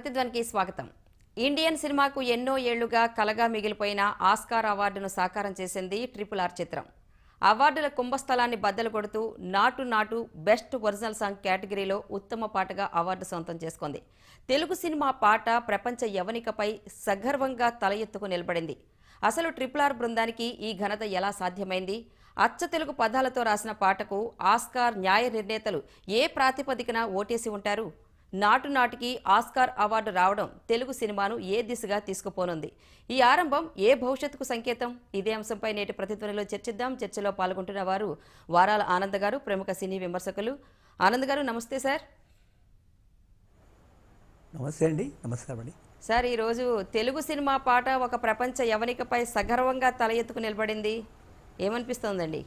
ప్రతిధ్వనికి స్వాగతం. ఇండియన్ సినిమాకు ఎన్నో ఏళ్ళుగా కలగా మిగిలిపోయిన ఆస్కార్ అవార్డును సాకారం చేసింది ట్రిపుల్ ఆర్ చిత్రం. అవార్డుల కుంభస్థలాన్ని బద్దలు కొడుతూ నాటు నాటు బెస్ట్ ఒరిజినల్ సాంగ్ కేటగిరీలో ఉత్తమ పాటగా అవార్డు సొంతం చేసుకుంది. తెలుగు సినిమా పాట ప్రపంచ యవనికపై సగర్వంగా తల ఎత్తుకు నిలబడింది. అసలు ట్రిపుల్ ఆర్ బృందానికి ఈ ఘనత ఎలా సాధ్యమైంది? అచ్చ తెలుగు పదాలతో రాసిన పాటకు ఆస్కార్ న్యాయ నిర్ణేతలు ఏ ప్రాతిపదికన ఓటేసి ఉంటారు? నాటు నాటికి ఆస్కార్ అవార్డు రావడం తెలుగు సినిమాను ఏ దిశగా తీసుకుపోనుంది? ఈ ఆరంభం ఏ భవిష్యత్తుకు సంకేతం? ఇదే అంశంపై నేటి ప్రతిధ్వనిలో చర్చిద్దాం. చర్చలో పాల్గొంటున్న వారు వారాల ఆనంద్ గారు ప్రముఖ సినీ విమర్శకులు. ఆనంద్ గారు నమస్తే సార్. నమస్తే అండి. నమస్కారం అండి. సార్ ఈరోజు తెలుగు సినిమా పాట ఒక ప్రపంచ యవనికపై సగర్వంగా తల ఎత్తుకు నిలబడింది. ఏమనిపిస్తోందండి?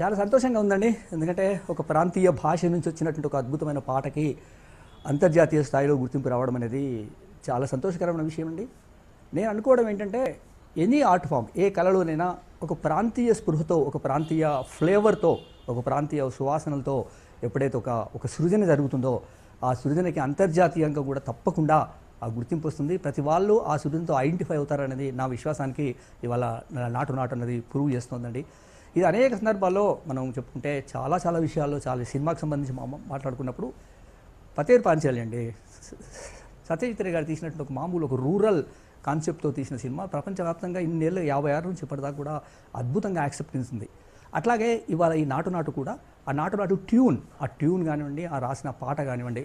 చాలా సంతోషంగా ఉందండి. ఎందుకంటే ఒక ప్రాంతీయ భాష నుంచి వచ్చినటువంటి ఒక అద్భుతమైన పాటకి అంతర్జాతీయ స్థాయిలో గుర్తింపు రావడం అనేది చాలా సంతోషకరమైన విషయం అండి. నేను అనుకోవడం ఏంటంటే ఎనీ ఆర్ట్ ఫామ్ ఏ కళలోనైనా ఒక ప్రాంతీయ స్పృహతో ఒక ప్రాంతీయ ఫ్లేవర్తో ఒక ప్రాంతీయ సువాసనలతో ఎప్పుడైతే ఒక ఒక సృజన జరుగుతుందో ఆ సృజనకి అంతర్జాతీయంగా కూడా తప్పకుండా ఆ గుర్తింపు వస్తుంది. ప్రతి వాళ్ళు ఆ సృజనతో ఐడెంటిఫై అవుతారనేది నా విశ్వాసానికి ఇవాళ నాటు నాటు అనేది ప్రూవ్ చేస్తుందండి. ఇది అనేక సందర్భాల్లో మనం చెప్పుకుంటే చాలా చాలా విషయాల్లో చాలా సినిమాకి సంబంధించి మాట్లాడుకున్నప్పుడు పతేరు పాంచాలి అండి. సత్యజిత్ రే గారు తీసినటువంటి ఒక మామూలు ఒక రూరల్ కాన్సెప్ట్తో తీసిన సినిమా. ప్రపంచవ్యాప్తంగా ఇన్నేళ్ళు యాభై ఆరు నుంచి ఇప్పటిదాకా కూడా అద్భుతంగా యాక్సెప్టెన్స్ ఉంది. అట్లాగే ఇవాళ ఈ నాటు నాటు కూడా ఆ నాటు నాటు ట్యూన్ ఆ ట్యూన్ కానివ్వండి ఆ రాసిన పాట కానివ్వండి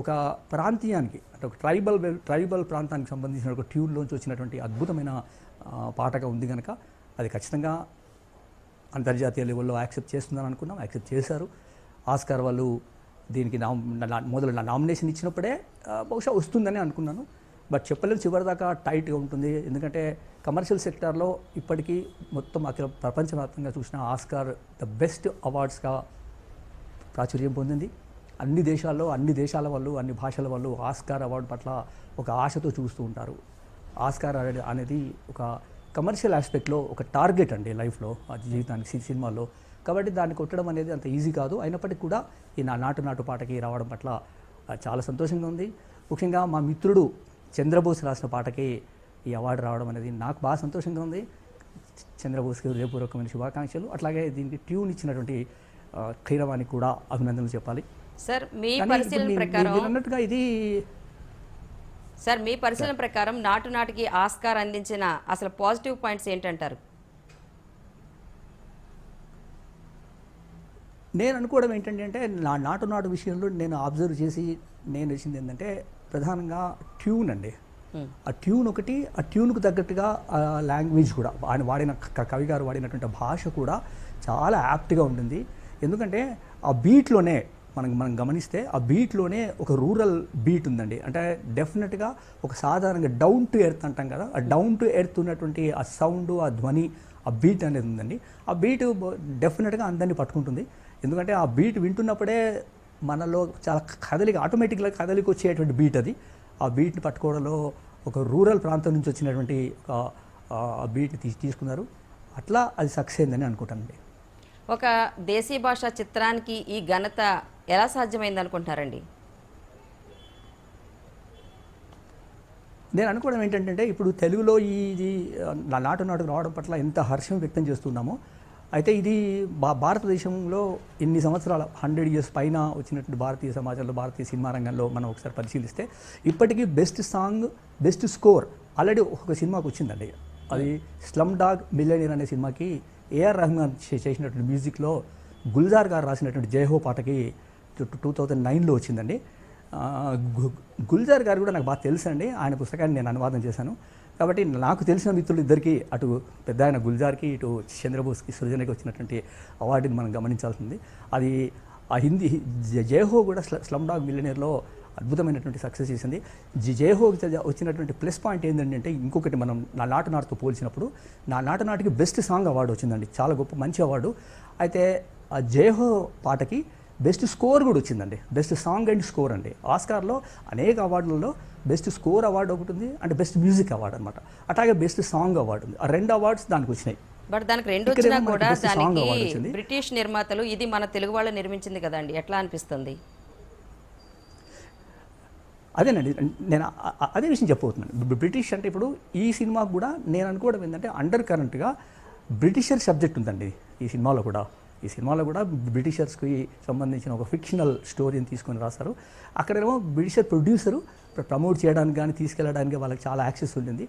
ఒక ప్రాంతీయానికి అంటే ఒక ట్రైబల్ ట్రైబల్ ప్రాంతానికి సంబంధించిన ఒక ట్యూన్లోంచి వచ్చినటువంటి అద్భుతమైన పాటగా ఉంది కనుక అది ఖచ్చితంగా అంతర్జాతీయ లెవెల్లో యాక్సెప్ట్ చేస్తుందని అనుకున్నాం యాక్సెప్ట్ చేశారు. ఆస్కార్ వాళ్ళు దీనికి నా మొదలు నా నామినేషన్ ఇచ్చినప్పుడే బహుశా వస్తుందని అనుకున్నాను. బట్ చెప్పలేదు చివరిదాకా టైట్గా ఉంటుంది. ఎందుకంటే కమర్షియల్ సెక్టార్లో ఇప్పటికీ మొత్తం అఖిల ప్రపంచవ్యాప్తంగా చూసిన ఆస్కార్ ద బెస్ట్ అవార్డ్స్గా ప్రాచుర్యం పొందింది. అన్ని దేశాల్లో అన్ని దేశాల వాళ్ళు అన్ని భాషల వాళ్ళు ఆస్కార్ అవార్డు పట్ల ఒక ఆశతో చూస్తూ ఉంటారు. ఆస్కార్ అనేది అనేది ఒక కమర్షియల్ ఆస్పెక్ట్లో ఒక టార్గెట్ అండి లైఫ్లో ఆ జీవితానికి సినిమాల్లో. కాబట్టి దాన్ని కొట్టడం అనేది అంత ఈజీ కాదు. అయినప్పటికీ కూడా ఈ నా నాటు నాటు పాటకి రావడం పట్ల చాలా సంతోషంగా ఉంది. ముఖ్యంగా మా మిత్రుడు చంద్రబోస్ రాసిన పాటకి ఈ అవార్డు రావడం అనేది నాకు బాగా సంతోషంగా ఉంది. చంద్రబోస్కి హృదయపూర్వకమైన శుభాకాంక్షలు. అట్లాగే దీనికి ట్యూన్ ఇచ్చినటువంటి కీరవానికి కూడా అభినందనలు చెప్పాలి. సార్ మీ అన్నట్టుగా ఇది సార్ మీ పరిశీలన ప్రకారం నాటు నాటికి ఆస్కార్ అందించిన అసలు పాజిటివ్ పాయింట్స్ ఏంటంటారు? నేను అనుకోవడం ఏంటంటే నా నాటు నాటు విషయంలో నేను అబ్జర్వ్ చేసి నేను వేసింది ఏంటంటే ప్రధానంగా ట్యూన్ అండి. Hmm. ఆ ట్యూన్ ఒకటి ఆ ట్యూన్కు తగ్గట్టుగా లాంగ్వేజ్ కూడా ఆయన వాడిన కవి గారు వాడినటువంటి భాష కూడా చాలా యాప్ట్గా ఉంటుంది. ఎందుకంటే ఆ బీట్లోనే మనం మనం గమనిస్తే ఆ బీట్లోనే ఒక రూరల్ బీట్ ఉందండి. అంటే డెఫినెట్గా ఒక సాధారణంగా డౌన్ టు ఎర్త్ అంటాం కదా ఆ డౌన్ టు ఎర్త్ ఉన్నటువంటి ఆ సౌండ్ ఆ ధ్వని ఆ బీట్ అనేది ఉందండి. ఆ బీట్ డెఫినెట్గా అందరినీ పట్టుకుంటుంది. ఎందుకంటే ఆ బీట్ వింటున్నప్పుడే మనలో చాలా కదలిక ఆటోమేటిక్గా కదలికి వచ్చేటువంటి బీట్ అది. ఆ బీట్ని పట్టుకోవడంలో ఒక రూరల్ ప్రాంతం నుంచి వచ్చినటువంటి ఒక ఆ బీట్ని తీసి తీసుకున్నారు. అట్లా అది సక్సెస్ అయిందని అనుకుంటానండి. ఒక దేశీయ భాష చిత్రానికి ఈ ఘనత ఎలా సాధ్యమైంది అనుకుంటున్నారండి? నేను అనుకోవడం ఏంటంటే ఇప్పుడు తెలుగులో ఇది నా నాటు నాటుకు రావడం పట్ల ఎంత హర్షం వ్యక్తం చేస్తున్నామో అయితే ఇది భా భారతదేశంలో ఇన్ని సంవత్సరాల హండ్రెడ్ ఇయర్స్ పైన వచ్చినటువంటి భారతీయ సమాజంలో భారతీయ సినిమా రంగంలో మనం ఒకసారి పరిశీలిస్తే ఇప్పటికీ best song best score already ఒక సినిమాకి వచ్చిందండి. అది స్లమ్ డాగ్ మిలియనీర్ అనే సినిమాకి ఏఆర్ రెహమాన్ చేసినటువంటి మ్యూజిక్లో గుల్జార్ గారు రాసినటువంటి జయహో పాటకి టూ థౌజండ్ నైన్లో వచ్చిందండి. గుల్జార్ గారు కూడా నాకు బాగా తెలుసు అండి ఆయన పుస్తకాన్ని నేను అనువాదం చేశాను. కాబట్టి నాకు తెలిసిన మిత్రులు ఇద్దరికి అటు పెద్ద ఆయన గుల్జార్కి ఇటు చంద్రబోస్కి సృజనకి వచ్చినటువంటి అవార్డుని మనం గమనించాల్సింది. అది ఆ హిందీ జయహో కూడా స్ల స్లమ్ డాగ్ అద్భుతమైనటువంటి సక్సెస్ చేసింది. జి జయహో వచ్చినటువంటి ప్లస్ పాయింట్ ఏంటంటే ఇంకొకటి మనం నా నాటు నాటుతో పోల్చినప్పుడు నా నాటు నాటికి బెస్ట్ సాంగ్ అవార్డు వచ్చిందండి. చాలా గొప్ప మంచి అవార్డు. అయితే ఆ జయహో పాటకి బెస్ట్ స్కోర్ కూడా వచ్చిందండి. బెస్ట్ సాంగ్ అండ్ స్కోర్ అండి. ఆస్కార్లో అనేక అవార్డులలో బెస్ట్ స్కోర్ అవార్డు ఒకటి ఉంది అంటే బెస్ట్ మ్యూజిక్ అవార్డు అనమాట అట్లాగే బెస్ట్ సాంగ్ అవార్డు ఉంది. ఆ రెండు అవార్డ్స్ దానికి వచ్చినాయి. బట్ దానికి రెండు వచ్చినా కూడా దానికి. బ్రిటిష్ నిర్మాతలు ఇది మన తెలుగు వాళ్ళు నిర్మించింది కదండి. ఎట్లా అనిపిస్తుంది? అదేనండి. నేను అదే విషయం చెప్పబోతున్నాను. బ్రి- బ్రిటిష్ అంటే ఇప్పుడు ఈ సినిమాకు కూడా నేను అనుకోవడం ఏంటంటే అండర్ కరెంట్గా బ్రిటిషర్ సబ్జెక్ట్ ఉందండి ఈ సినిమాలో కూడా. ఈ సినిమాలో కూడా బ్రిటిషర్స్కి సంబంధించిన ఒక ఫిక్షనల్ స్టోరీని తీసుకొని రాస్తారు అక్కడేమో బ్రిటిషర్ ప్రొడ్యూసరు ప్రమోట్ చేయడానికి కానీ తీసుకెళ్ళడానికి వాళ్ళకి చాలా యాక్సెస్ ఉంటుంది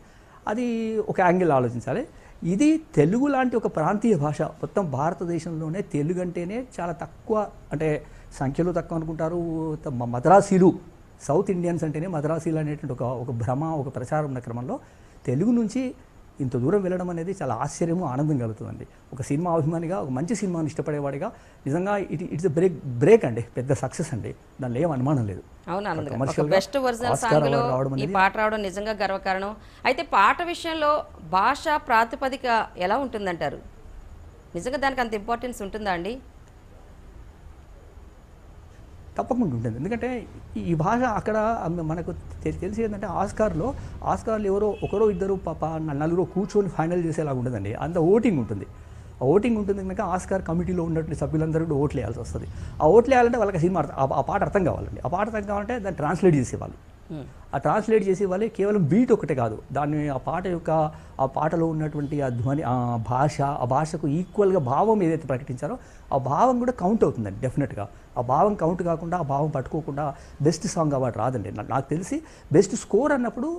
అది ఒక యాంగిల్ ఆలోచించాలి. ఇది తెలుగు లాంటి ఒక ప్రాంతీయ భాష. మొత్తం భారతదేశంలోనే తెలుగు అంటేనే చాలా తక్కువ అంటే సంఖ్యలో తక్కువ అనుకుంటారు. మద్రాసీలు సౌత్ ఇండియన్స్ అంటేనే మద్రాసీలు అనేటువంటి ఒక ఒక భ్రమ ఒక ప్రచారం ఉన్న క్రమంలో తెలుగు నుంచి ఇంత దూరం వెళ్ళడం అనేది చాలా ఆశ్చర్యము ఆనందం కలుగుతుందండి. ఒక సినిమా అభిమానిగా ఒక మంచి సినిమాని ఇష్టపడేవాడిగా నిజంగా ఇట్ ఇట్స్ బ్రేక్ బ్రేక్ అండి పెద్ద సక్సెస్ అండి. దానిలో ఏం అనుమానం లేదు. అవును బెస్ట్ ఒరిజినల్ ఈ పాట రావడం నిజంగా గర్వకారణం. అయితే పాట విషయంలో భాష ప్రాతిపదిక ఎలా ఉంటుందంటారు? నిజంగా దానికి అంత ఇంపార్టెన్స్ ఉంటుందా అండి? తప్పకుండా ఉంటుంది ఎందుకంటే ఈ- భాష అక్కడ మనకు తెలిసి ఏంటంటే ఆస్కార్లో ఆస్కార్లు ఎవరో ఒకరో ఇద్దరు పాప నలుగురు కూర్చొని ఫైనల్ చేసేలాగా ఉండదండి. అంత ఓటింగ్ ఉంటుంది. ఆ ఓటింగ్ ఉంటుంది కనుక ఆస్కార్ కమిటీలో ఉన్నటువంటి సభ్యులందరూ కూడా ఓట్లు వేయాల్సి వస్తుంది. ఆ ఓట్లు వేయాలంటే వాళ్ళకి సినిమా అర్థం- ఆ- ఆ పాట అర్థం కావాలండి. ఆ పాట అర్థం కావాలంటే దాన్ని ట్రాన్స్లేట్ చేసేవాళ్ళు. ఆ ట్రాన్స్లేట్ చేసి వాళ్ళే కేవలం బీట్ ఒకటే కాదు. దాన్ని ఆ పాట యొక్క ఆ పాటలో ఉన్నటువంటి ఆ ధ్వని ఆ భాష ఆ భాషకు ఈక్వల్గా భావం ఏదైతే ప్రకటించారో ఆ భావం కూడా కౌంట్ అవుతుందండి డెఫినెట్గా. ఆ భావం కౌంట్ కాకుండా ఆ భావం పట్టుకోకుండా బెస్ట్ సాంగ్ అవార్డు రాదండి. నాకు తెలిసి బెస్ట్ స్కోర్ అన్నప్పుడు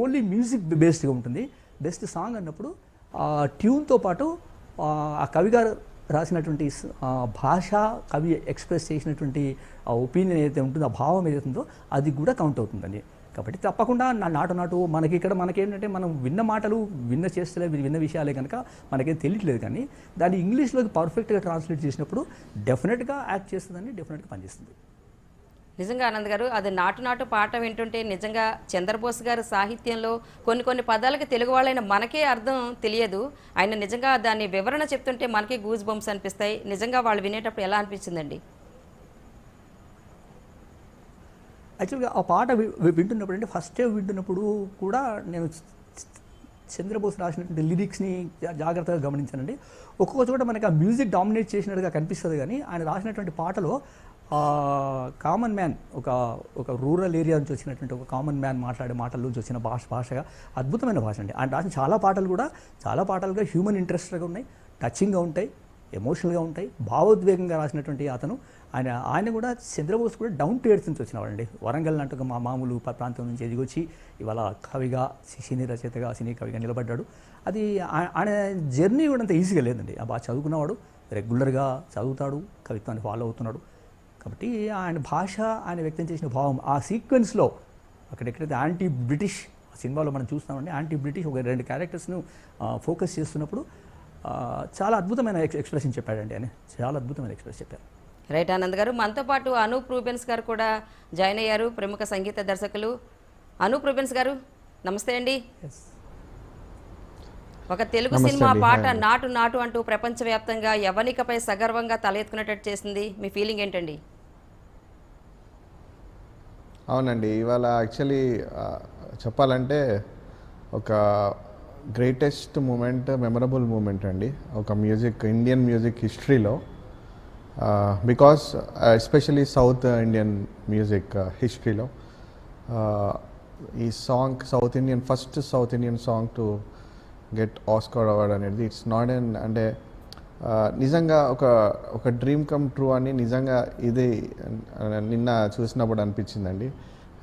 ఓన్లీ మ్యూజిక్ బేస్డ్గా ఉంటుంది. బెస్ట్ సాంగ్ అన్నప్పుడు ఆ ట్యూన్తో పాటు ఆ కవి గారు రాసినటువంటి భాష కవి ఎక్స్ప్రెస్ చేసినటువంటి ఆ ఒపీనియన్ ఏదైతే ఉంటుందో ఆ భావం ఏదైతే ఉందో అది కూడా కౌంట్ అవుతుందండి. కాబట్టి తప్పకుండా నా నాటు నాటు మనకి ఇక్కడ మనకేంటంటే మనం విన్న మాటలు విన్న చేస్తలే విన్న విషయాలే కనుక మనకేం తెలియట్లేదు కానీ దాన్ని ఇంగ్లీష్లోకి పర్ఫెక్ట్గా ట్రాన్స్లేట్ చేసినప్పుడు డెఫినెట్గా యాక్ట్ చేస్తుందని డెఫినెట్గా పనిచేస్తుంది. నిజంగా ఆనంద్ గారు అది నాటు నాటు పాట వింటుంటే నిజంగా చంద్రబోస్ గారు సాహిత్యంలో కొన్ని కొన్ని పదాలకి తెలుగు వాళ్ళైన మనకే అర్థం తెలియదు. ఆయన నిజంగా దాని వివరణ చెప్తుంటే మనకే గూజ్ బొమ్స్ అనిపిస్తాయి. నిజంగా వాళ్ళు వినేటప్పుడు ఎలా అనిపించిందండి? యాక్చువల్గా ఆ పాట వింటున్నప్పుడు అంటే ఫస్ట్ టైం వింటున్నప్పుడు కూడా నేను చంద్రబోస్ రాసినటువంటి లిరిక్స్ని జాగ్రత్తగా గమనించానండి. ఒక్కొక్క చోట మనకి ఆ మ్యూజిక్ డామినేట్ చేసినట్టుగా కనిపిస్తుంది కానీ ఆయన రాసినటువంటి పాటలో కామన్ మ్యాన్ ఒక ఒక రూరల్ ఏరియా నుంచి వచ్చినటువంటి ఒక కామన్ మ్యాన్ మాట్లాడే మాటల నుంచి వచ్చిన భాష భాషగా అద్భుతమైన భాష అండి. ఆయన రాసిన చాలా పాటలు కూడా చాలా పాటలుగా హ్యూమన్ ఇంట్రెస్ట్గా ఉన్నాయి టచింగ్గా ఉంటాయి. ఎమోషనల్గా ఉంటాయి. భావోద్వేగంగా రాసినటువంటి అతను ఆయన ఆయన కూడా చంద్రబోస్ కూడా డౌన్ టు ఎర్త్ నుంచి వచ్చినవాడండి. వరంగల్ లాంటి మా మామూలు ప్రాంతం నుంచి ఎదిగొచ్చి ఇవాళ కవిగా సినీ రచయితగా సినీ కవిగా నిలబడ్డాడు. అది ఆయన జర్నీ కూడా అంత ఈజీగా లేదండి. ఆ బాగా చదువుకున్నవాడు రెగ్యులర్గా చదువుతాడు కవిత్వాన్ని ఫాలో అవుతున్నాడు. కాబట్టి ఆయన భాష ఆయన వ్యక్తం చేసిన భావం ఆ సీక్వెన్స్లో అక్కడెక్కడైతే యాంటీ బ్రిటిష్ ఆ సినిమాలో మనం చూస్తామండి యాంటీ బ్రిటిష్ ఒక రెండు క్యారెక్టర్స్ను ఫోకస్ చేస్తున్నప్పుడు చాలా అద్భుతమైన ఎక్స్ ఎక్స్ప్రెషన్ చెప్పాడండి ఆయన. చాలా అద్భుతమైన ఎక్స్ప్రెస్ చెప్పారు. రైట్ ఆనంద్ గారు. మనతో పాటు అనూప్ రూబెన్స్ గారు కూడా జాయిన్ అయ్యారు. ప్రముఖ సంగీత దర్శకులు అనూప్ రూబెన్స్ గారు నమస్తే అండి. ఒక తెలుగు సినిమా పాట. నాటు నాటు అంటూ ప్రపంచవ్యాప్తంగా యవనికపై సగర్వంగా తలెత్తుకునేటట్టు చేసింది. మీ ఫీలింగ్ ఏంటండి? అవునండి. ఇవాళ యాక్చువల్లీ చెప్పాలంటే ఒక గ్రేటెస్ట్ మూమెంట్ మెమరబుల్ మూమెంట్ అండి. ఒక మ్యూజిక్ ఇండియన్ మ్యూజిక్ హిస్టరీలో because especially South Indian music హిస్టరీలో ఈ song South Indian first South Indian song to get Oscar award అనేది ఇట్స్ నాట్ ఎన్ అంటే నిజంగా ఒక ఒక డ్రీమ్ కమ్ ట్రూ అని నిజంగా ఇది నిన్న చూసినప్పుడు అనిపించిందండి.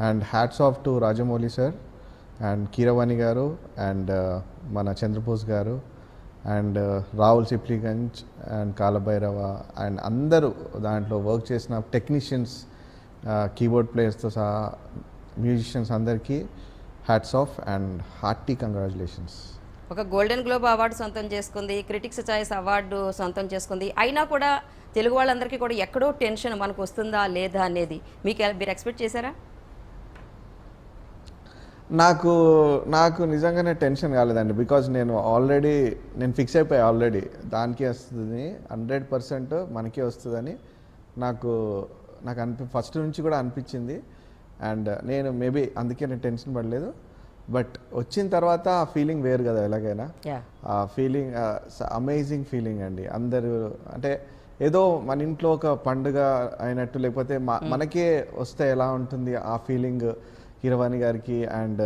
And hats off to Rajamouli sir and Keeravani garu and uh, మన Chandrabose garu and uh, Rahul Sipligunj and Kaalabhairava and అందరూ దాంట్లో వర్క్ చేసిన టెక్నీషియన్స్ uh, కీబోర్డ్ ప్లేయర్స్తో సహా మ్యూజిషియన్స్ అందరికీ hats off and hearty congratulations. ఒక గోల్డెన్ గ్లోబ్ అవార్డు సొంతం చేసుకుంది critics choice award సొంతం చేసుకుంది. అయినా కూడా తెలుగు వాళ్ళందరికీ కూడా ఎక్కడో టెన్షన్ మనకు వస్తుందా లేదా అనేది మీకు మీరు ఎక్స్పెక్ట్ చేశారా? నాకు నాకు నిజంగానే టెన్షన్ కాలేదండి. బికాజ్ నేను ఆల్రెడీ నేను ఫిక్స్ అయిపోయా ఆల్రెడీ దానికే వస్తుంది హండ్రెడ్ పర్సెంట్ మనకే వస్తుందని నాకు నాకు అనిపి ఫస్ట్ నుంచి కూడా అనిపించింది. అండ్ నేను మేబీ అందుకే నేను టెన్షన్ పడలేదు. బట్ వచ్చిన తర్వాత ఆ ఫీలింగ్ వేరు కదా ఎలాగైనా. ఆ ఫీలింగ్ అమేజింగ్ ఫీలింగ్ అండి. అందరూ అంటే ఏదో మన ఇంట్లో ఒక పండుగ అయినట్టు లేకపోతే మ- మనకే వస్తే ఎలా ఉంటుంది ఆ ఫీలింగ్ కీరవాణి గారికి అండ్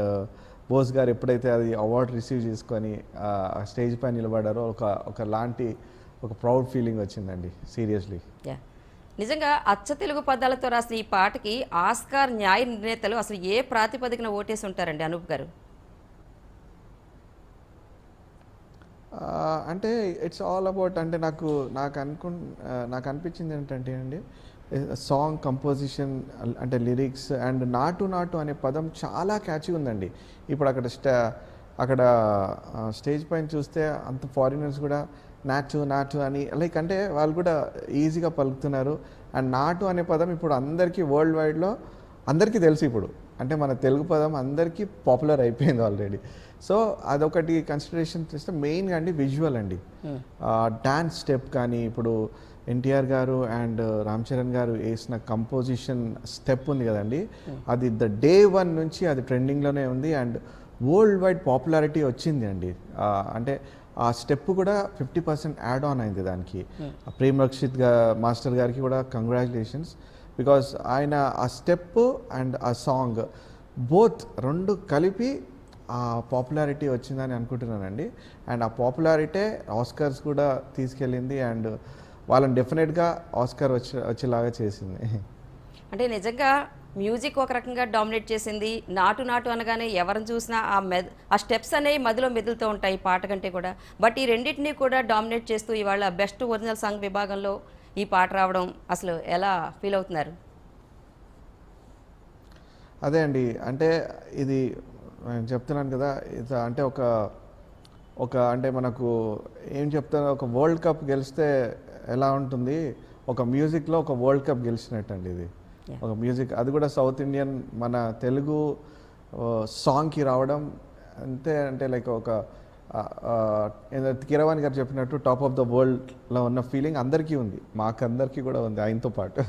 బోస్ గారు ఎప్పుడైతే అది అవార్డు రిసీవ్ చేసుకొని ఆ స్టేజ్ పైన నిలబడారో ఒక ఒక లాంటి ఒక ప్రౌడ్ ఫీలింగ్ వచ్చిందండి సీరియస్లీ. యా. నిజంగా అచ్చ తెలుగు పదాలతో రాసిన ఈ పాటకి ఆస్కార్ న్యాయ నిర్ణేతలు అసలు ఏ ప్రాతిపదికన ఓటేసి ఉంటారండి అనూప్ గారు? అంటే ఇట్స్ ఆల్ అబౌట్ అంటే నాకు నాకు అనుకు నాకు అనిపించింది ఏంటంటే అండి సాంగ్ కంపోజిషన్ అంటే లిరిక్స్ అండ్ నాటు నాటు అనే పదం చాలా క్యాచీ ఉందండి. ఇప్పుడు అక్కడ స్టా అక్కడ స్టేజ్ పైన చూస్తే అంత ఫారినర్స్ కూడా నాటు నాటు అని లైక్ అంటే వాళ్ళు కూడా ఈజీగా పలుకుతున్నారు. అండ్ నాటు అనే పదం ఇప్పుడు అందరికీ వరల్డ్ వైడ్లో అందరికీ తెలుసు ఇప్పుడు. అంటే మన తెలుగు పదం అందరికీ పాపులర్ అయిపోయింది ఆల్రెడీ సో అదొకటి కన్సిడరేషన్ చేస్తే మెయిన్గా అండి విజువల్ అండి. డాన్స్ స్టెప్ కానీ ఇప్పుడు ఎన్టీఆర్ గారు అండ్ రామ్ చరణ్ గారు వేసిన కంపోజిషన్ స్టెప్ ఉంది కదండి. అది ద డే వన్ నుంచి అది ట్రెండింగ్లోనే ఉంది అండ్ వరల్డ్ వైడ్ పాపులారిటీ వచ్చింది అండి. అంటే ఆ స్టెప్ కూడా ఫిఫ్టీ పర్సెంట్ యాడ్ ఆన్ అయింది దానికి. ఆ ప్రేమ్ రక్షిత్గా మాస్టర్ గారికి కూడా కంగ్రాచులేషన్స్ బికాస్ ఆయన ఆ స్టెప్ అండ్ ఆ సాంగ్ బోత్ రెండు కలిపి ఆ పాపులారిటీ వచ్చిందని అనుకుంటున్నానండి. అండ్ ఆ పాపులారిటీ ఆస్కర్స్ కూడా తీసుకెళ్ళింది అండ్ వాళ్ళని డెఫినెట్గా ఆస్కర్ వచ్చే వచ్చేలాగా చేసింది. అంటే నిజంగా మ్యూజిక్ ఒక రకంగా డామినేట్ చేసింది. నాటు నాటు అనగానే ఎవరిని చూసినా ఆ మెద్ ఆ స్టెప్స్ అనేవి మదిలో మెదులుతూ ఉంటాయి ఈ పాట కంటే కూడా. బట్ ఈ రెండింటినీ కూడా డామినేట్ చేస్తూ ఇవాళ బెస్ట్ ఒరిజినల్ సాంగ్ విభాగంలో ఈ పాట రావడం అసలు ఎలా ఫీల్ అవుతున్నారు? అదే అండి. అంటే ఇది నేను చెప్తున్నాను కదా ఇది అంటే ఒక ఒక అంటే మనకు ఏం చెప్తాను ఒక వరల్డ్ కప్ గెలిస్తే ఎలా ఉంటుంది? ఒక మ్యూజిక్లో ఒక వరల్డ్ కప్ గెలిచినట్టు అండి ఇది. ఒక మ్యూజిక్ అది కూడా సౌత్ ఇండియన్ మన తెలుగు సాంగ్కి రావడం అంతే అంటే లైక్ ఒక కిరవాణి గారు చెప్పినట్టు టాప్ ఆఫ్ ద వరల్డ్లో ఉన్న ఫీలింగ్ అందరికీ ఉంది. మాకందరికీ కూడా ఉంది ఆయనతో పాటు.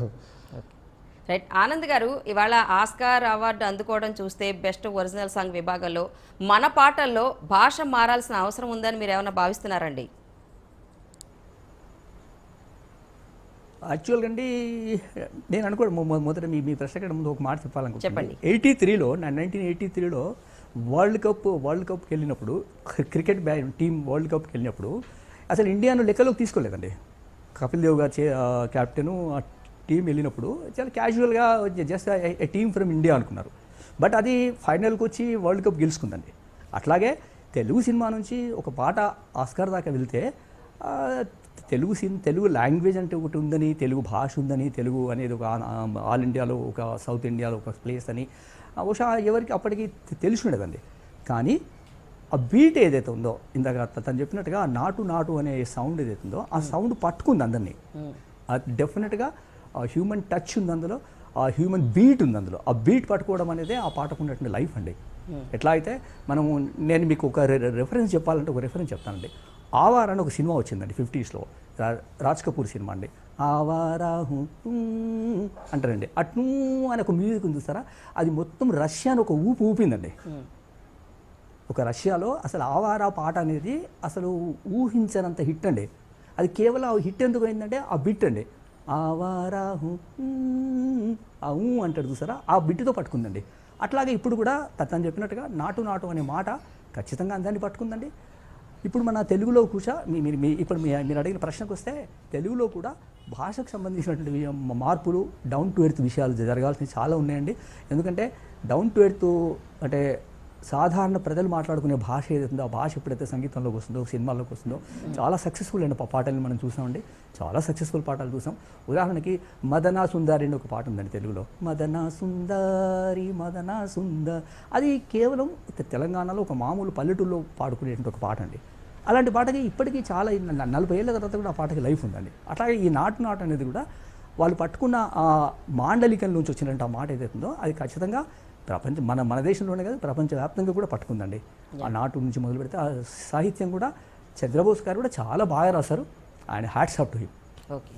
రైట్ ఆనంద్ గారు ఇవాళ ఆస్కార్ అవార్డు అందుకోవడం చూస్తే బెస్ట్ ఒరిజినల్ సాంగ్ విభాగంలో మన పాటల్లో భాష మారాల్సిన అవసరం ఉందని మీరు ఏమైనా భావిస్తున్నారండి? యాక్చువల్గా అండి నేను అనుకోవడం మొ- మొదట మీ మీ ప్రశ్న ముందు ఒక మాట చెప్పండి. చెప్పాలనుకుంటున్నాను ఎయిటీ త్రీలో నైన్టీన్ ఎయిటీ త్రీలో వరల్డ్ కప్ వరల్డ్ కప్కి వెళ్ళినప్పుడు క్రికెట్ బ్యా టీం వరల్డ్ కప్కి వెళ్ళినప్పుడు అసలు ఇండియాను లెక్కలోకి తీసుకోలేదండి. కపిల్ దేవ్ గారు చే కెప్టెన్ ఆ టీం వెళ్ళినప్పుడు చాలా క్యాజువల్గా just a team from India అనుకున్నారు. బట్ అది ఫైనల్కి వచ్చి వరల్డ్ కప్ గెలుచుకుందండి. అట్లాగే తెలుగు సినిమా నుంచి ఒక పాట ఆస్కార్ దాకా వెళ్తే తెలుగు సిన్ తెలుగు లాంగ్వేజ్ అంటే ఒకటి ఉందని తెలుగు భాష ఉందని తెలుగు అనేది ఒక ఆల్ ఇండియాలో ఒక సౌత్ ఇండియాలో ఒక ప్లేస్ అని బహుశా ఎవరికి అప్పటికి తెలిసి ఉండదండి. కానీ ఆ బీట్ ఏదైతే ఉందో ఇందాక తను చెప్పినట్టుగా ఆ నాటు నాటు అనే సౌండ్ ఏదైతే ఉందో ఆ సౌండ్ పట్టుకుంది అందరినీ. అది డెఫినెట్గా ఆ హ్యూమన్ టచ్ ఉంది అందులో ఆ హ్యూమన్ బీట్ ఉంది అందులో. ఆ బీట్ పట్టుకోవడం అనేది ఆ పాటకు ఉన్నటువంటి లైఫ్ అండి. ఎట్లా అయితే మనము నేను మీకు ఒక రెఫరెన్స్ చెప్పాలంటే ఒక రెఫరెన్స్ చెప్తానండి. ఆవార్ అని ఒక సినిమా వచ్చిందండి ఫిఫ్టీస్లో. రాజ్ కపూర్ సినిమా అండి. ఆవారాహు అంటారండి. అట్నూ అని ఒక మ్యూజిక్ ఉంది చూస్తారా అది మొత్తం రష్యాను ఒక ఊపు ఊపిందండి. ఒక రష్యాలో అసలు ఆవారా పాట అనేది అసలు ఊహించనంత హిట్ అండి. అది కేవలం ఆ హిట్ ఎందుకు అయిందంటే ఆ బిట్ అండి. ఆవారాహు ఆ ఊ అంటాడు చూసారా? ఆ బిట్టుతో పట్టుకుందండి. అట్లాగే ఇప్పుడు కూడా తను చెప్పినట్టుగా నాటు నాటు అనే మాట ఖచ్చితంగా అందరినీ పట్టుకుందండి. ఇప్పుడు మన తెలుగులో కూడా మీ మీరు మీ ఇప్పుడు మీ మీరు అడిగిన ప్రశ్నకు వస్తే తెలుగులో కూడా భాషకు సంబంధించినటువంటి వి- మార్పులు డౌన్ టు ఎర్త్ విషయాలు జరగాల్సినవి చాలా ఉన్నాయండి. ఎందుకంటే డౌన్ టు ఎర్త్ అంటే సాధారణ ప్రజలు మాట్లాడుకునే భాష ఏదైతుందో ఆ భాష ఎప్పుడైతే సంగీతంలోకి వస్తుందో సినిమాల్లోకి వస్తుందో చాలా సక్సెస్ఫుల్ అయిన పాటల్ని మనం చూసామండి. చాలా సక్సెస్ఫుల్ పాటలు చూసాం. ఉదాహరణకి మదనా సుందారి అని ఒక పాట ఉందండి తెలుగులో. మదనా సుందారి మదనా సుందర్ అది కేవలం తెలంగాణలో ఒక మామూలు పల్లెటూరులో పాడుకునేటువంటి ఒక పాట అండి. అలాంటి పాటకి ఇప్పటికీ చాలా నలభై ఏళ్ళ తర్వాత కూడా ఆ పాటకి లైఫ్ ఉందండి. అట్లాగే ఈ నాటు నాటు అనేది కూడా వాళ్ళు పట్టుకున్న ఆ మాండలికం నుంచి వచ్చినట్టు ఆ మాట ఏదైతే ఉందో అది ఖచ్చితంగా ప్రపంచం మన మన దేశంలోనే కాదు ప్రపంచవ్యాప్తంగా కూడా పట్టుకుందండి. ఆ నాటు నుంచి మొదలు పెడితే ఆ సాహిత్యం కూడా చంద్రబోస్ గారు కూడా చాలా బాగా రాశారు. ఆయన hats off to him. Okay.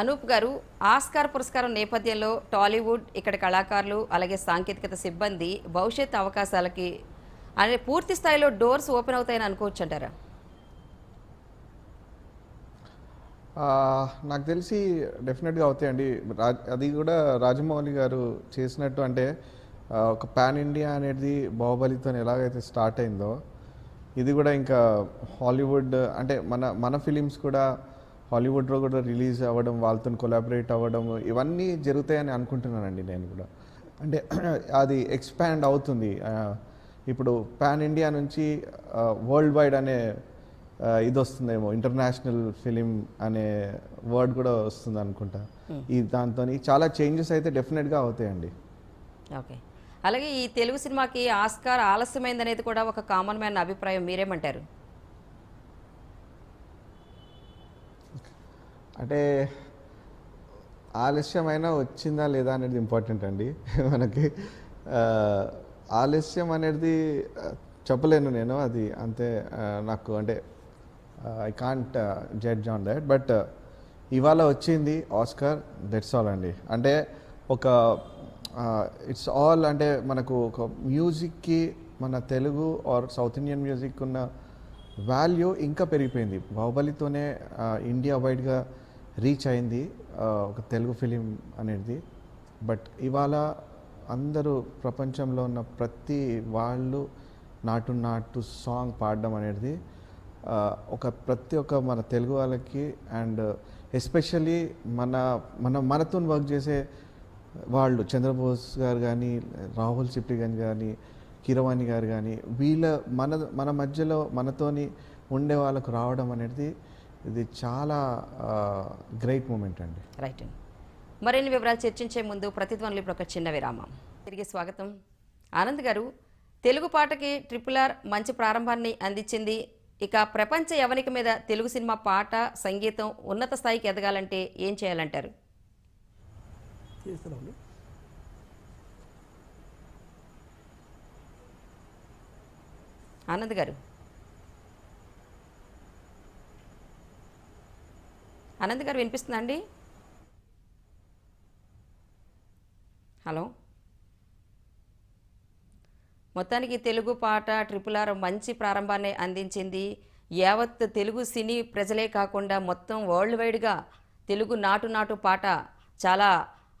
Anoop garu Oscar పురస్కారం నేపథ్యంలో టాలీవుడ్ ఇక్కడ కళాకారులు అలాగే సాంకేతికత సిబ్బంది భవిష్యత్ అవకాశాలకి అనే పూర్తి స్థాయిలో డోర్స్ ఓపెన్ అవుతాయని అనుకోవచ్చు అంటారా నాకు తెలిసి డెఫినెట్గా అవుతాయండి. రాజ్ అది కూడా రాజమౌళి గారు చేసినట్టు అంటే ఒక పాన్ ఇండియా అనేది బాహుబలితో ఎలాగైతే స్టార్ట్ అయిందో ఇది కూడా ఇంకా హాలీవుడ్ అంటే మన మన ఫిలిమ్స్ కూడా హాలీవుడ్లో కూడా రిలీజ్ అవ్వడం వాళ్ళతో కొలాబరేట్ అవ్వడం ఇవన్నీ జరుగుతాయని అనుకుంటున్నానండి నేను కూడా. అంటే అది ఎక్స్పాండ్ అవుతుంది. ఇప్పుడు పాన్ ఇండియా నుంచి వరల్డ్ వైడ్ అనే ఇది వస్తుందేమో ఇంటర్నేషనల్ ఫిలిం అనే వర్డ్ కూడా వస్తుంది అనుకుంటా. ఈ దాంతో చాలా చేంజెస్ అయితే డెఫినెట్గా అవుతాయండి. ఓకే. అలాగే ఈ తెలుగు సినిమాకి ఆస్కార్ ఆలస్యమైందనేది కూడా ఒక కామన్ మ్యాన్ అభిప్రాయం మీరేమంటారు? అంటే ఆలస్యమైనా వచ్చిందా లేదా అనేది ఇంపార్టెంట్ అండి. మనకి ఆలస్యం అనేది చెప్పలేను నేను. అది అంతే నాకు అంటే I can't judge on that but ఇవాళ వచ్చింది ఆస్కార్ దట్స్ ఆల్ అండి. అంటే ఒక ఇట్స్ ఆల్ అంటే మనకు ఒక మ్యూజిక్కి మన Telugu or South Indian music ఉన్న వాల్యూ ఇంకా పెరిగిపోయింది. బాహుబలితోనే ఇండియా వైడ్గా రీచ్ అయింది ఒక తెలుగు ఫిలిం అనేది. బట్ ఇవాళ అందరూ ప్రపంచంలో ఉన్న ప్రతి వాళ్ళు నాటు నాటు సాంగ్ పాడడం అనేది ఒక ప్రతి ఒక్క మన తెలుగు వాళ్ళకి అండ్ ఎస్పెషల్లీ మన మన మనతో వర్క్ చేసే వాళ్ళు చంద్రబోస్ గారు కానీ రాహుల్ సిప్లిగంజ్ కానీ కీరవాణి గారు కానీ వీళ్ళ మన మన మధ్యలో మనతోని ఉండే వాళ్ళకు రావడం అనేది ఇది చాలా గ్రేట్ మూమెంట్ అండి. రైట్ అండి. మరిన్ని వివరాలు చర్చించే ముందు ప్రతిధ్వనులు ఇప్పుడు ఒక చిన్న విరామం. తిరిగి స్వాగతం. ఆనంద్ గారు తెలుగు పాటకి ట్రిపుల్ ఆర్ మంచి ప్రారంభాన్ని అందించింది. ఇక ప్రపంచ యవనిక మీద తెలుగు సినిమా పాట సంగీతం ఉన్నత స్థాయికి ఎదగాలంటే ఏం చేయాలంటారు? ఆనంద్ గారు. ఆనంద్ గారు వినిపిస్తుందా అండి? హలో. మొత్తానికి తెలుగు పాట ట్రిపుల్ ఆర్ మంచి ప్రారంభాన్ని అందించింది. యావత్ తెలుగు సినీ ప్రజలే కాకుండా మొత్తం వరల్డ్ వైడ్గా తెలుగు నాటు నాటు పాట చాలా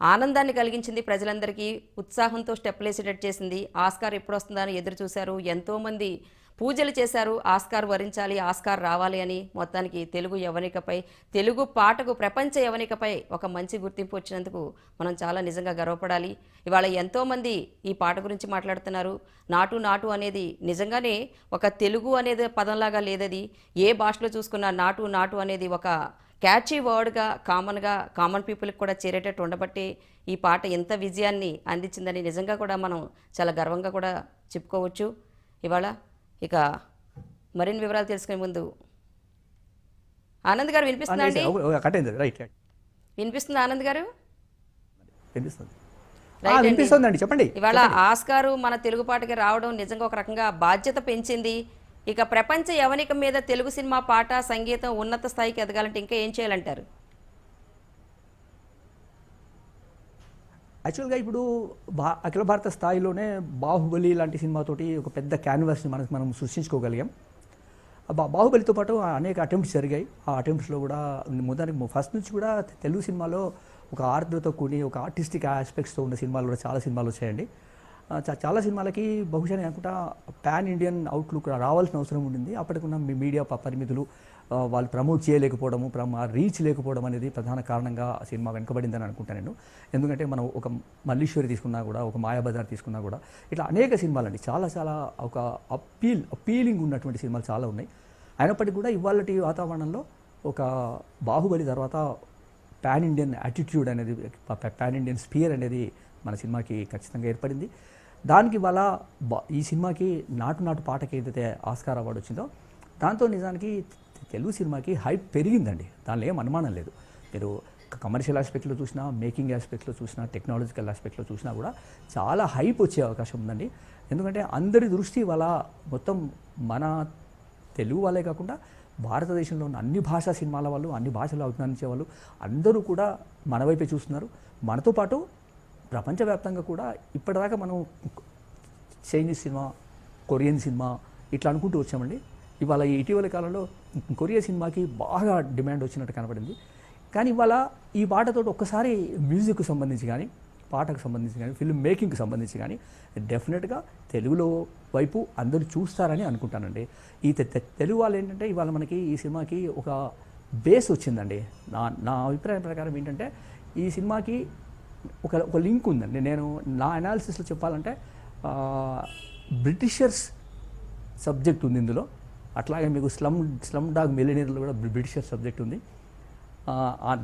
ఆనందాన్ని కలిగించింది ప్రజలందరికీ. ఉత్సాహంతో స్టెప్లేసేటట్టు చేసింది. ఆస్కార్ ఎప్పుడు వస్తుందని ఎదురు చూశారు. ఎంతోమంది పూజలు చేశారు ఆస్కార్ వరించాలి ఆస్కార్ రావాలి అని మొత్తానికి తెలుగు యవనికపై తెలుగు పాటకు ప్రపంచ యవనికపై ఒక మంచి గుర్తింపు వచ్చినందుకు మనం చాలా నిజంగా గర్వపడాలి. ఇవాళ ఎంతోమంది ఈ పాట గురించి మాట్లాడుతున్నారు. నాటు నాటు అనేది నిజంగానే ఒక తెలుగు అనేది పదంలాగా లేదది. ఏ భాషలో చూసుకున్నా నాటు నాటు అనేది ఒక క్యాచీ వర్డ్గా కామన్గా కామన్ పీపుల్కి కూడా చేరేటట్టు ఉండబట్టి ఈ పాట ఎంత విజయాన్ని అందించిందని నిజంగా కూడా మనం చాలా గర్వంగా కూడా చెప్పుకోవచ్చు. ఇవాళ ఇక మరిన్ని వివరాలు తెలుసుకునే ముందు ఆనంద్ గారు వినిపిస్తుందా అండి? వినిపిస్తుందా ఆనంద్ గారు? వినిపిస్తుంది. వినిపిస్తుందండి చెప్పండి ఇవాళ ఆస్కారు మన తెలుగు పాటకి రావడం నిజంగా ఒక రకంగా బాధ్యత పెంచింది. ఇక ప్రపంచ యవనిక మీద తెలుగు సినిమా పాట సంగీతం ఉన్నత స్థాయికి ఎదగాలంటే ఇంకా ఏం చేయాలంటారు? యాక్చువల్గా ఇప్పుడు భా అఖిల భారత స్థాయిలోనే బాహుబలి లాంటి సినిమాతోటి ఒక పెద్ద క్యాన్వాస్ని మనకు మనం సృష్టించుకోగలిగాం. బా బాహుబలితో పాటు అనేక అటెంప్ట్స్ జరిగాయి. ఆ అటెంప్ట్స్లో కూడా మొదటి ఫస్ట్ నుంచి కూడా తెలుగు సినిమాలో ఒక ఆర్ద్రతో కూడి ఒక ఆర్టిస్టిక్ ఆస్పెక్ట్స్తో ఉన్న సినిమాలు కూడా చాలా సినిమాలు వచ్చాయండి. చాలా సినిమాలకి బహుశా నేను అనుకుంటా పాన్ ఇండియన్ అవుట్లుక్ రావాల్సిన అవసరం ఉండింది. అప్పటికున్న మీడియా పరిమితులు వాళ్ళు ప్రమోట్ చేయలేకపోవడము రీచ్ లేకపోవడం అనేది ప్రధాన కారణంగా సినిమా వెనుకబడిందని అనుకుంటాను నేను. ఎందుకంటే మనం ఒక మల్లీశ్వరి తీసుకున్నా కూడా ఒక మాయాబజార్ తీసుకున్నా కూడా ఇట్లా అనేక సినిమాలండి. చాలా చాలా ఒక అప్పీల్ అప్పీలింగ్ ఉన్నటువంటి సినిమాలు చాలా ఉన్నాయి. అయినప్పటికీ కూడా ఇవాళటి వాతావరణంలో ఒక బాహుబలి తర్వాత పాన్ ఇండియన్ యాటిట్యూడ్ అనేది ప్యాన్ పాన్ ఇండియన్ స్పియర్ అనేది మన సినిమాకి ఖచ్చితంగా ఏర్పడింది. దానికి వాళ్ళ ఈ సినిమాకి నాటు నాటు పాటకి ఏదైతే ఆస్కార్ అవార్డు వచ్చిందో దాంతో నిజానికి తెలుగు సినిమాకి హైప్ పెరిగిందండి. దానిలో ఏం అనుమానం లేదు. మీరు కమర్షియల్ ఆస్పెక్ట్లో చూసినా మేకింగ్ ఆస్పెక్ట్లో చూసినా టెక్నాలజికల్ ఆస్పెక్ట్లో చూసినా కూడా చాలా హైప్ వచ్చే అవకాశం ఉందండి. ఎందుకంటే అందరి దృష్టి వాళ్ళ మొత్తం మన తెలుగు వాళ్ళే కాకుండా భారతదేశంలో ఉన్న అన్ని భాషా సినిమాల వాళ్ళు అన్ని భాషలు అభిమానించే వాళ్ళు అందరూ కూడా మన వైపే చూస్తున్నారు. మనతో పాటు ప్రపంచవ్యాప్తంగా కూడా ఇప్పటిదాకా మనం చైనీస్ సినిమా కొరియన్ సినిమా ఇట్లా అనుకుంటూ వచ్చామండి. ఇవాళ ఇటీవల కాలంలో కొరియా సినిమాకి బాగా డిమాండ్ వచ్చినట్టు కనపడింది. కానీ ఇవాళ ఈ పాటతో ఒక్కసారి మ్యూజిక్కు సంబంధించి కానీ పాటకు సంబంధించి కానీ ఫిల్మ్ మేకింగ్కి సంబంధించి కానీ డెఫినెట్గా తెలుగులో వైపు అందరూ చూస్తారని అనుకుంటానండి. ఈ తె- తెలుగు వాళ్ళు ఏంటంటే ఇవాళ మనకి ఈ సినిమాకి ఒక బేస్ వచ్చిందండి. నా నా అభిప్రాయం ప్రకారం ఏంటంటే ఈ సినిమాకి ఒక ఒక లింక్ ఉందండి. నేను నా అనాలిసిస్లో చెప్పాలంటే బ్రిటిషర్స్ సబ్జెక్ట్ ఉంది ఇందులో. అట్లాగే మీకు స్లమ్ స్లమ్ డాగ్ మిలినీర్లో కూడా బ్రిటిషర్ సబ్జెక్ట్ ఉంది.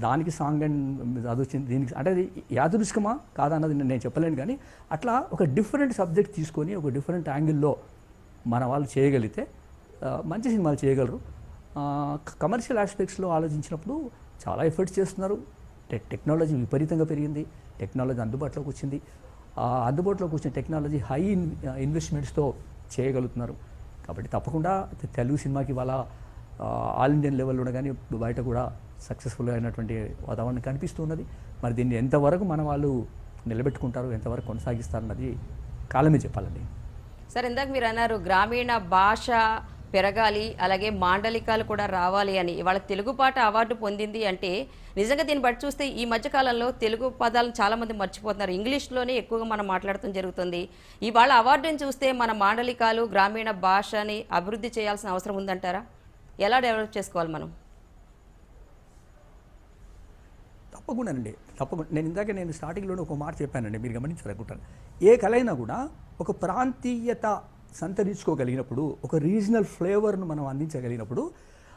దానికి సాంగ్ అండ్ అది వచ్చింది దీనికి అంటే అది యాదృష్కమా కాదన్నది నేను చెప్పలేను కానీ అట్లా ఒక డిఫరెంట్ సబ్జెక్ట్ తీసుకొని ఒక డిఫరెంట్ యాంగిల్లో మన వాళ్ళు చేయగలిగితే మంచి సినిమాలు చేయగలరు. కమర్షియల్ ఆస్పెక్ట్స్లో ఆలోచించినప్పుడు చాలా ఎఫర్ట్స్ చేస్తున్నారు. టెక్ టెక్నాలజీ విపరీతంగా పెరిగింది. టెక్నాలజీ అందుబాటులోకి వచ్చింది. అందుబాటులోకి వచ్చిన టెక్నాలజీ హై ఇన్ ఇన్వెస్ట్మెంట్స్తో చేయగలుగుతున్నారు. కాబట్టి తప్పకుండా తెలుగు సినిమాకి వాళ్ళ ఆల్ ఇండియన్ లెవెల్లో కానీ బయట కూడా సక్సెస్ఫుల్ అయినటువంటి వాతావరణం కనిపిస్తున్నది. మరి దీన్ని ఎంతవరకు మన వాళ్ళు నిలబెట్టుకుంటారు ఎంతవరకు కొనసాగిస్తారన్నది కాలమే చెప్పాలండి. సార్ ఇందాక మీరు అన్నారు గ్రామీణ భాష పెరగాలి అలాగే మాండలికాలు కూడా రావాలి అని ఇవాళ తెలుగు పాట అవార్డు పొందింది అంటే నిజంగా దీన్ని బట్టి చూస్తే ఈ మధ్యకాలంలో తెలుగు పదాలను చాలామంది మర్చిపోతున్నారు. ఇంగ్లీష్లోనే ఎక్కువగా మనం మాట్లాడటం జరుగుతుంది. ఇవాళ అవార్డుని చూస్తే మన మాండలికాలు గ్రామీణ భాషని అభివృద్ధి చేయాల్సిన అవసరం ఉందంటారా? ఎలా డెవలప్ చేసుకోవాలి మనం? తప్పకుండానండి తప్పకుండా. నేను ఇందాక నేను స్టార్టింగ్లోనే ఒక మాట చెప్పానండి. మీరు గమనించాలనుకుంటాను ఏ కళ అయినా కూడా ఒక ప్రాంతీయత సంతరించుకోగలిగినప్పుడు ఒక రీజనల్ ఫ్లేవర్ను మనం అందించగలిగినప్పుడు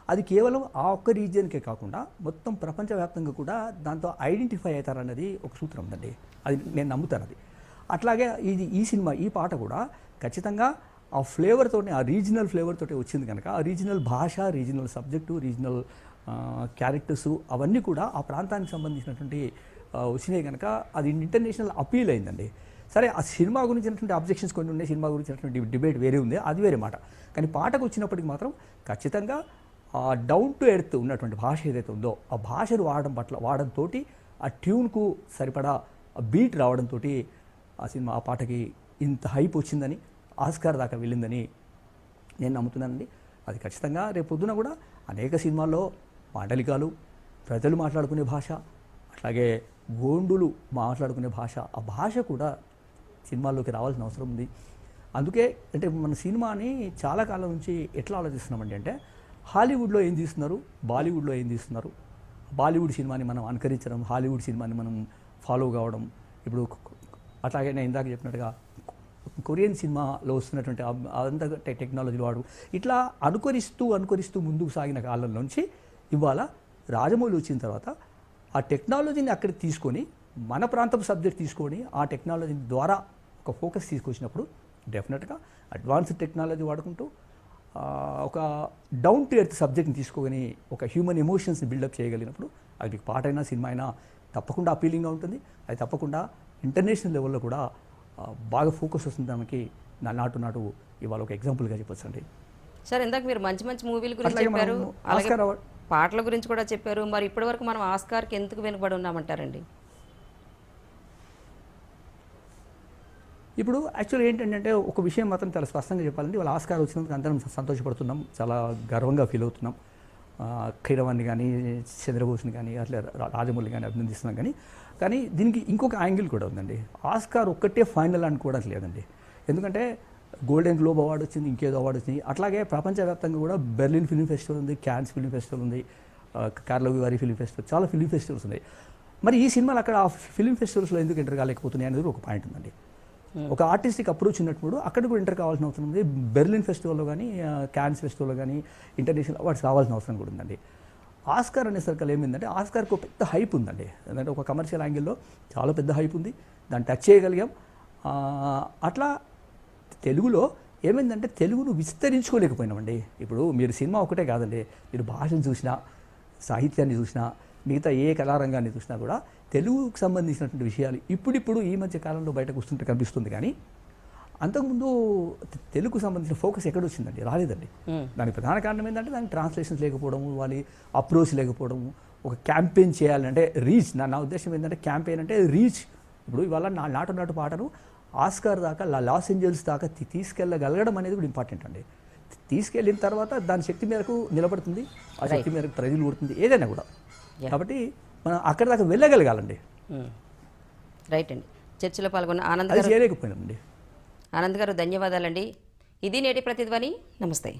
అది కేవలం ఆ ఒక్క రీజియన్కే కాకుండా మొత్తం ప్రపంచవ్యాప్తంగా కూడా దాంతో ఐడెంటిఫై అవుతారన్నది ఒక సూత్రం ఉందండి. అది నేను నమ్ముతాను అది. అట్లాగే ఇది ఈ సినిమా ఈ పాట కూడా ఖచ్చితంగా ఆ ఫ్లేవర్తోనే ఆ రీజనల్ ఫ్లేవర్ తోటి వచ్చింది కనుక ఆ రీజనల్ భాష రీజనల్ సబ్జెక్టు రీజనల్ క్యారెక్టర్స్ అవన్నీ కూడా ఆ ప్రాంతానికి సంబంధించినటువంటి వచ్చినాయి కనుక అది ఇంటర్నేషనల్ అపీల్ అయిందండి. సరే ఆ సినిమా గురించినటువంటి అబ్జెక్షన్స్ కొన్ని ఉన్నాయి సినిమా గురించినటువంటి డిబేట్ వేరే ఉంది అది వేరే మాట. కానీ పాటకు వచ్చినప్పటికి మాత్రం ఖచ్చితంగా ఆ డౌన్ టు ఎర్త్ ఉన్నటువంటి భాష ఏదైతే ఉందో ఆ భాషను వాడడం పట్ల వాడడంతో ఆ ట్యూన్కు సరిపడా ఆ బీట్ రావడంతో ఆ సినిమా ఆ పాటకి ఇంత హైప్ వచ్చిందని ఆస్కార్ దాకా వెళ్ళిందని నేను నమ్ముతున్నానండి. అది ఖచ్చితంగా రేపు పొద్దున కూడా అనేక సినిమాల్లో మాండలికాలు ప్రజలు మాట్లాడుకునే భాష అట్లాగే గోండులు మాట్లాడుకునే భాష ఆ భాష కూడా సినిమాల్లోకి రావాల్సిన అవసరం ఉంది. అందుకే అంటే మన సినిమాని చాలా కాలం నుంచి ఎట్లా ఆలోచిస్తున్నామండి అంటే హాలీవుడ్లో ఏం తీస్తున్నారు? బాలీవుడ్లో ఏం తీస్తున్నారు? బాలీవుడ్ సినిమాని మనం అనుకరించడం హాలీవుడ్ సినిమాని మనం ఫాలో కావడం ఇప్పుడు అట్లాగే నేను ఇందాక చెప్పినట్టుగా కొరియన్ సినిమాలో వస్తున్నటువంటి అంత అదంతా వాడు ఇట్లా అనుకరిస్తూ అనుకరిస్తూ ముందుకు సాగిన కాలంలోంచి ఇవాళ రాజమౌళి వచ్చిన తర్వాత ఆ టెక్నాలజీని అక్కడికి తీసుకొని మన ప్రాంతపు సబ్జెక్ట్ తీసుకొని ఆ టెక్నాలజీ ద్వారా ఒక ఫోకస్ తీసుకొచ్చినప్పుడు డెఫినెట్గా అడ్వాన్స్డ్ టెక్నాలజీ వాడుకుంటూ ఒక డౌన్ టు ఎర్త్ సబ్జెక్ట్ని తీసుకొని ఒక హ్యూమన్ ఎమోషన్స్ని బిల్డప్ చేయగలిగినప్పుడు అది పాట అయినా సినిమా అయినా తప్పకుండా అపీలింగ్గా ఉంటుంది. అది తప్పకుండా ఇంటర్నేషనల్ లెవెల్లో కూడా బాగా ఫోకస్ వస్తుంది దానికి. నా నాటు నాటు ఇవాళ ఒక ఎగ్జాంపుల్గా చెప్పొచ్చు అండి సార్ ఇందాక మీరు మంచి మంచి మూవీల గురించి చెప్పారు. పాటల గురించి కూడా చెప్పారు. మరి ఇప్పటివరకు మనం ఆస్కార్కి ఎందుకు వెనుకబడి ఉన్నామంటారండి? ఇప్పుడు యాక్చువల్ ఏంటంటే ఒక విషయం మాత్రం చాలా స్పష్టంగా చెప్పాలంటే వాళ్ళ ఆస్కార్ వచ్చినందుకు అందరం సంతోషపడుతున్నాం. చాలా గర్వంగా ఫీల్ అవుతున్నాం. ఆ, కానీ చంద్రబోస్ని కానీ అట్లా రా- రాజమౌళి కానీ అభినందిస్తున్నాం కానీ కానీ దీనికి ఇంకొక యాంగిల్ కూడా ఉందండి. ఆస్కార్ ఒక్కటే ఫైనల్ అనుకోవడానికి లేదండి. ఎందుకంటే గోల్డెన్ గ్లోబ్ అవార్డు వచ్చింది ఇంకేదో అవార్డు వచ్చింది. అట్లాగే ప్రపంచవ్యాప్తంగా కూడా బెర్లిన్ ఫిల్మ్ ఫెస్టివల్ ఉంది క్యాన్స్ ఫిల్మ్ ఫెస్టివల్ ఉంది కార్లో వివారి ఫిల్మ్ ఫెస్టివల్ చాలా ఫిల్మ్ ఫెస్టివల్స్ ఉన్నాయి. మరి ఈ సినిమాలు అక్కడ ఆ ఫిల్మ్ ఫెస్టివల్స్లో ఎందుకు ఎంటర్ కాలేకపోతున్నాయి అనేది ఒక పాయింట్ ఉందండి. ఒక ఆర్టిస్టిక్ అప్రోచ్ ఉన్నప్పుడు అక్కడ కూడా ఇంటర్ కావాల్సిన అవసరం ఉంది. బెర్లిన్ ఫెస్టివల్లో కానీ క్యాన్స్ ఫెస్టివల్లో కానీ ఇంటర్నేషనల్ అవార్డ్స్ కావాల్సిన అవసరం కూడా ఉందండి. ఆస్కార్ అనే సర్కిల్ ఏమైందంటే ఆస్కార్కి ఒక పెద్ద హైప్ ఉందండి. ఎందుకంటే ఒక కమర్షియల్ యాంగిల్లో చాలా పెద్ద హైప్ ఉంది. దాన్ని టచ్ చేయగలిగాం. అట్లా తెలుగులో ఏమైందంటే తెలుగును విస్తరించుకోలేకపోయినామండి. ఇప్పుడు మీరు సినిమా ఒకటే కాదండి. మీరు భాషను చూసినా సాహిత్యాన్ని చూసినా మిగతా ఏ కళారంగాన్ని చూసినా కూడా తెలుగుకు సంబంధించినటువంటి విషయాలు ఇప్పుడిప్పుడు ఈ మధ్య కాలంలో బయటకు వస్తుంటే కనిపిస్తుంది కానీ అంతకుముందు తెలుగుకు సంబంధించిన ఫోకస్ ఎక్కడ వచ్చిందండి రాలేదండి దానికి ప్రధాన కారణం ఏంటంటే దానికి ట్రాన్స్లేషన్స్ లేకపోవడము వాళ్ళ అప్రోచ్ లేకపోవడము ఒక క్యాంపెయిన్ చేయాలంటే రీచ్. నా నా ఉద్దేశం ఏంటంటే క్యాంపెయిన్ అంటే రీచ్. ఇప్పుడు ఇవాళ నా నాటు నాటు పాటను ఆస్కార్ దాకా లాస్ ఏంజల్స్ దాకా తీసుకెళ్ళగలగడం అనేది కూడా ఇంపార్టెంట్ అండి. తీసుకెళ్ళిన తర్వాత దాని శక్తి మేరకు నిలబడుతుంది ఆ శక్తి మేరకు ప్రజలు కొడుతుంది ఏదైనా కూడా. కాబట్టి మనం అక్కడ దాకా వెళ్ళగలగాలండి. రైట్ అండి. చర్చలో పాల్గొన్న ఆనంద్ చేయలేకపోయినామండి. ఆనంద్ గారు ధన్యవాదాలండి. ఇది నేటి ప్రతిధ్వని. నమస్తే.